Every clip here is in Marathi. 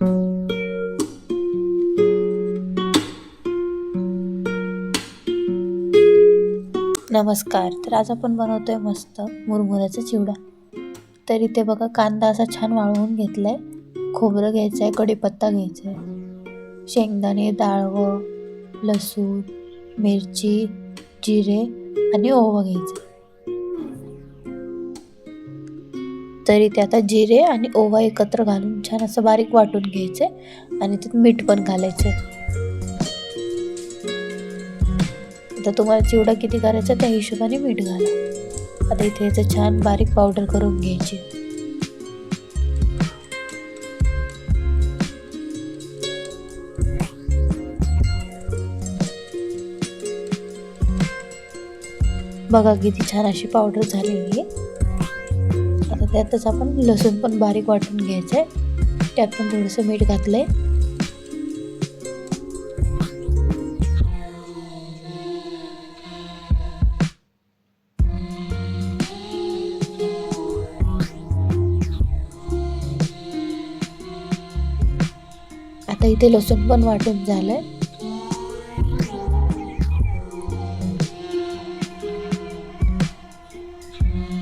नमस्कार तर आज आपण बनवतोय मस्त मुरमुऱ्याचा चिवडा. तर इथे बघा कांदा असा छान वाळवून घेतलाय. खोबरं घ्यायचं आहे कढीपत्ता घ्यायचा आहे शेंगदाणे डाळवं लसूण मिरची जिरे आणि ओवा घ्यायचं. तर इथे आता जिरे आणि ओवा एकत्र घालून छान असं बारीक वाटून घ्यायचे आणि त्यात मीठ पण घालायचे. आता तुम्हाला चिवडा किती करायचा त्या हिशोबाने मीठ घाला. आता इथे याचं छान बारीक पावडर करून घ्यायची. बघा किती छान अशी पावडर झालेली आहे. त्यातच आपण लसूण पण बारीक वाटून घ्यायचं आहे त्यात पण थोडंसं मीठ घातलंय. आता इथे लसूण पण वाटून झालंय.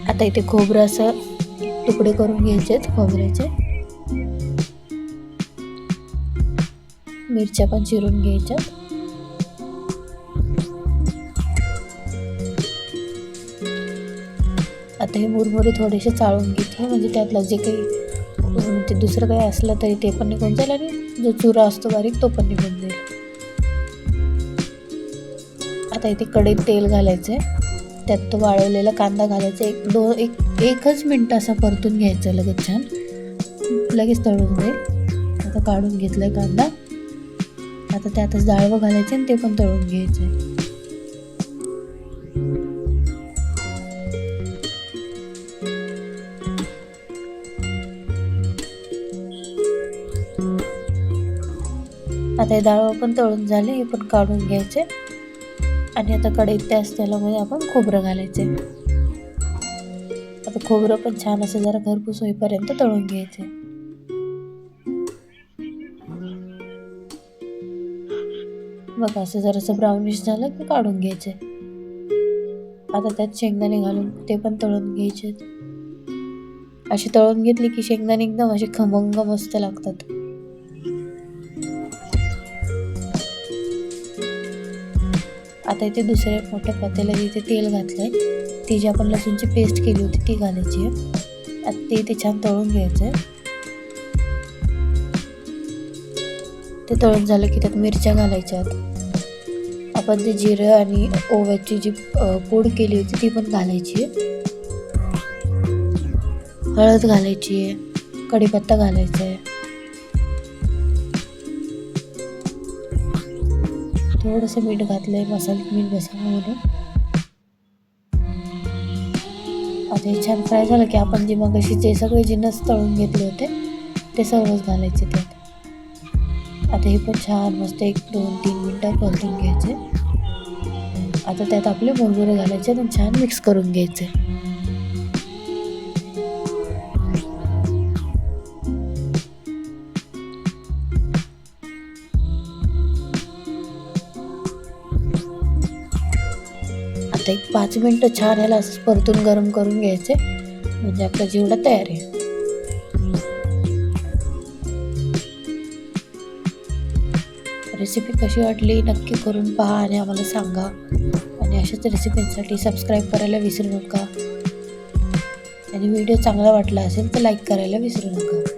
आता इथे खोबरं असं तुकडे करून घ्यायचे आहेत खोबऱ्याचे. मिरच्या पण चिरून घ्यायच्या आता हे मुरमुरे थोडेसे चाळून घेते म्हणजे त्यातलं जे काही म्हणजे दुसरं काही असलं तरी ते पण निघून जाईल आणि जो चुरा असतो बारीक तो पण निघून जाईल. आता इथे कढईत तेल घालायचं आहे त्यात तो वाळवलेला कांदा घालायचा. एक दो एक एकच मिनटं असा परतून घ्यायचा लगेच छान. लगेच तळून जाईल आता काढून घेतलाय कांदा. आता त्यातच डाळवं घालायचं आणि ते पण तळून घ्यायचं. आहे आता हे डाळवं पण तळून झाले हे पण काढून घ्यायचे. आणि आता कढईत त्याच तेलामध्ये आपण खोबरं घालायचे आता खोबरं पण छान असं जरा घरपूस होईपर्यंत तळून घ्यायचे बघा असं जरासं ब्राउनिश झालं की काढून घ्यायचे आता त्यात शेंगदाणे घालून ते पण तळून घ्यायचे अशी तळून घेतली की शेंगदाणे एकदम असे खमंग मस्त लागतात. आता इथे दुसऱ्या मोठ्या पातेल्यात इथे तेल घातलं आहे ती जी आपण लसूणची पेस्ट केली होती ती घालायची आहे. आता ते इथे छान तळून घ्यायचं आहे ते तळून झालं की त्यात मिरच्या घालायच्या आपण ते जिरं आणि ओव्याची जी पूड केली होती ती पण घालायची आहे. हळद घालायची आहे कढीपत्ता घालायचा आहे. थोडंसं मीठ घातलंय मसाल्यात मीठ बसावं म्हणून आता हे छान फ्राय झालं की आपण जे मग अशी जे सगळे जिन्नस तळून घेतले होते ते सर्वच घालायचे त्यात. आता हे पण छान मस्त एक दोन तीन मिनटं परतून घ्यायचे. आता त्यात आपले मुरमुरे घालायचे आणि छान मिक्स करून घ्यायचे. आता एक पाच मिनटं छान ह्याला असं परतून गरम करून घ्यायचे. म्हणजे आपला चिवडा तयार आहे. रेसिपी कशी वाटली नक्की करून पहा आणि आम्हाला सांगा. आणि अशाच रेसिपींसाठी सबस्क्राईब करायला विसरू नका. आणि व्हिडिओ चांगला वाटला असेल तर लाईक करायला विसरू नका.